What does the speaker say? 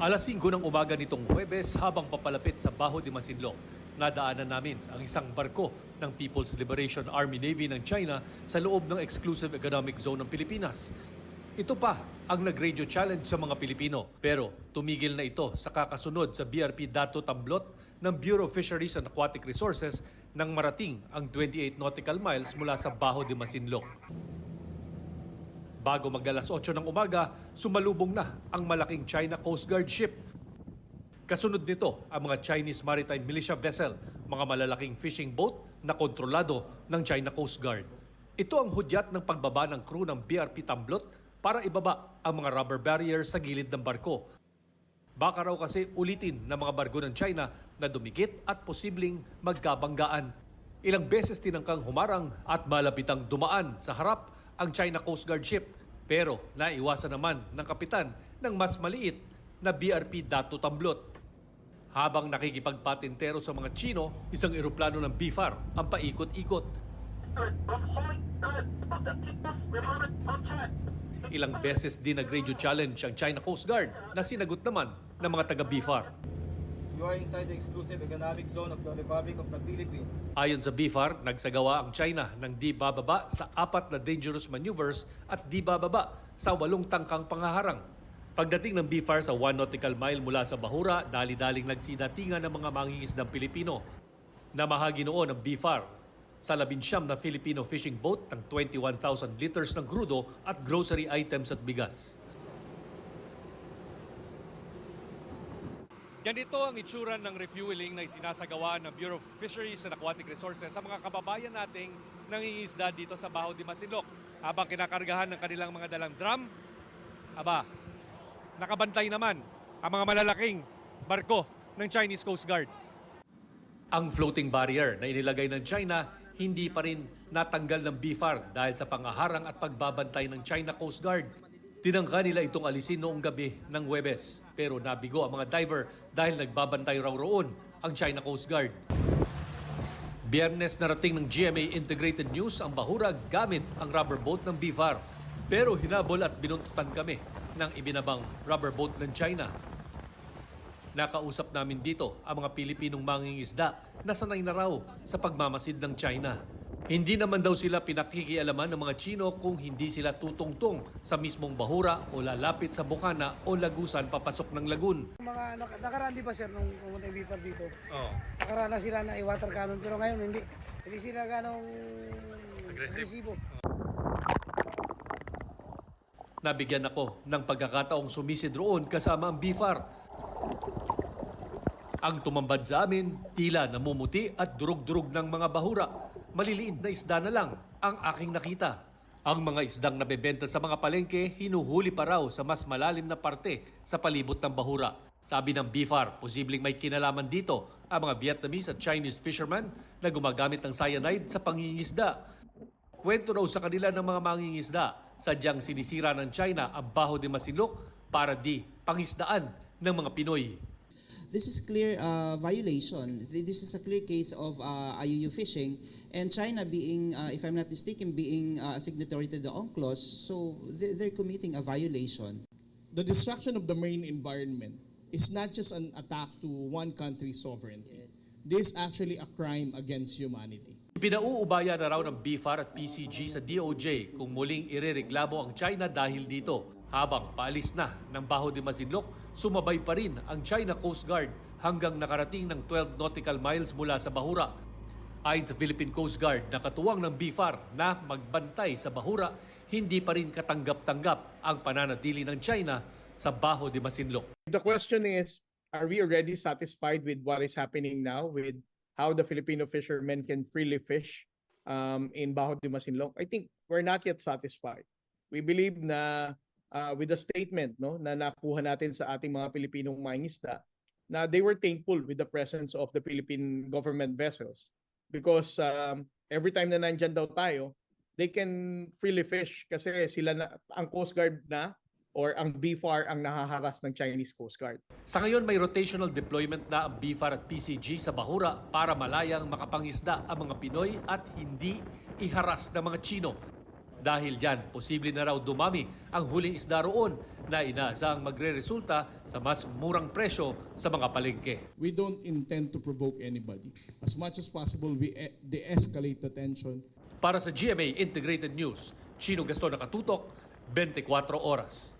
Alas 5 ng umaga nitong Huwebes habang papalapit sa Baho de Masinloc, nadaanan namin ang isang barko ng People's Liberation Army Navy ng China sa loob ng Exclusive Economic Zone ng Pilipinas. Ito pa ang nag-radio challenge sa mga Pilipino pero tumigil na ito sa kakasunod sa BRP Dato Tamblot ng Bureau of Fisheries and Aquatic Resources nang marating ang 28 nautical miles mula sa Baho de Masinloc. Bago mag-alas 8 ng umaga, sumalubong na ang malaking China Coast Guard ship. Kasunod nito ang mga Chinese Maritime Militia Vessel, mga malalaking fishing boat na kontrolado ng China Coast Guard. Ito ang hudyat ng pagbaba ng crew ng BRP Tamblot para ibaba ang mga rubber barriers sa gilid ng barko. Baka raw kasi ulitin ng mga barko ng China na dumikit at posibleng magkabanggaan. Ilang beses tinangkang humarang at malapitang dumaan sa harap ang China Coast Guard ship pero naiwasan naman ng kapitan ng mas maliit na BRP Dato Tamblot. Habang nakikipagpatintero sa mga Chino, isang eroplano ng BFAR ang paikot-ikot. Ilang beses din nag-radio challenge ang China Coast Guard na sinagot naman ng mga taga-BFAR. You are inside the exclusive economic zone of the Republic of the Philippines. Ayon sa BFAR, nagsagawa ang China ng di bababa sa apat na dangerous maneuvers at di bababa sa walong tangkang pangaharang. Pagdating ng BFAR sa 1 nautical mile mula sa Bahura, dali-daling nagsidatingan ng mga mangingisdang Pilipino. Namahagi noon ng BFAR sa labinsyam na Filipino fishing boat ng 21,000 liters ng crudo at grocery items at bigas. Ganito ang itsura ng refueling na isinasagawa ng Bureau of Fisheries and Aquatic Resources sa mga kababayan nating nangingisda dito sa Baho de Masinloc. Habang kinakargahan ng kanilang mga dalang drum, aba, nakabantay naman ang mga malalaking barko ng Chinese Coast Guard. Ang floating barrier na inilagay ng China hindi pa rin natanggal ng BFAR dahil sa pangaharang at pagbabantay ng China Coast Guard. Tinangka nila itong alisin noong gabi ng Webes pero nabigo ang mga diver dahil nagbabantay raw roon ang China Coast Guard. Biyernes narating ng GMA Integrated News ang Bahura gamit ang rubber boat ng BFAR. Pero hinabol at binuntutan kami ng ibinabang rubber boat ng China. Nakausap namin dito ang mga Pilipinong mangingisda na sanay na raw sa pagmamasid ng China. Hindi naman daw sila pinakikialaman ng mga Chino kung hindi sila tutungtong sa mismong bahura o lalapit sa bukana o lagusan papasok ng lagun. Mga nak- nakaraan di ba sir nung pumunta yung Bipar dito? Oh. Nakaraan na sila na i-water cannon pero ngayon hindi. Hindi sila ganong Aggressive. agresibo. Nabigyan ako ng pagkakataong sumisid roon kasama ang BFAR. Ang tumambad sa amin, tila namumuti at durug-durug ng mga bahura. Maliliit na isda na lang ang aking nakita. Ang mga isdang nabebenta sa mga palengke, hinuhuli pa raw sa mas malalim na parte sa palibot ng bahura. Sabi ng BFAR, posibleng may kinalaman dito ang mga Vietnamese at Chinese fishermen na gumagamit ng cyanide sa pangingisda. Kwento raw sa kanila ng mga mangingisda, sadyang sinisira ng China ang baho de Masinloc para di pangisdaan ng mga Pinoy. This is clear uh, violation. This is a clear case of uh, IUU fishing, and China being, uh, if I'm not mistaken, being uh, a signatory to the UNCLOS, so they- they're committing a violation. the destruction of the marine environment is not just an attack to one country's sovereignty. This is actually a crime against humanity. Pinauubaya na raw ng BFAR at PCG sa DOJ kung muling irereklamo ang China dahil dito. Habang paalis na ng Baho de Masinloc, sumabay pa rin ang China Coast Guard hanggang nakarating ng 12 nautical miles mula sa Bahura. Ayon sa Philippine Coast Guard, nakatuwang ng BFAR na magbantay sa Bahura, hindi pa rin katanggap-tanggap ang pananatili ng China sa Baho de Masinloc. The question is, are we already satisfied with what is happening now with how the Filipino fishermen can freely fish um, in Bajo de Masinloc? I think we're not yet satisfied. We believe na uh, with the statement no, na nakuha natin sa ating mga Pilipinong mangingisda, na they were thankful with the presence of the Philippine government vessels because um, every time na nandyan daw tayo, they can freely fish kasi sila na, ang Coast Guard na or ang BFAR ang nahaharas ng Chinese Coast Guard. Sa ngayon may rotational deployment na ang BFAR at PCG sa Bahura para malayang makapangisda ang mga Pinoy at hindi iharas ng mga Chino. Dahil dyan, posible na raw dumami ang huling isda roon na inaasang magre-resulta sa mas murang presyo sa mga palengke. We don't intend to provoke anybody. As much as possible, we e- de-escalate the tension. Para sa GMA Integrated News, Chino Gaston Nakatutok, 24 oras.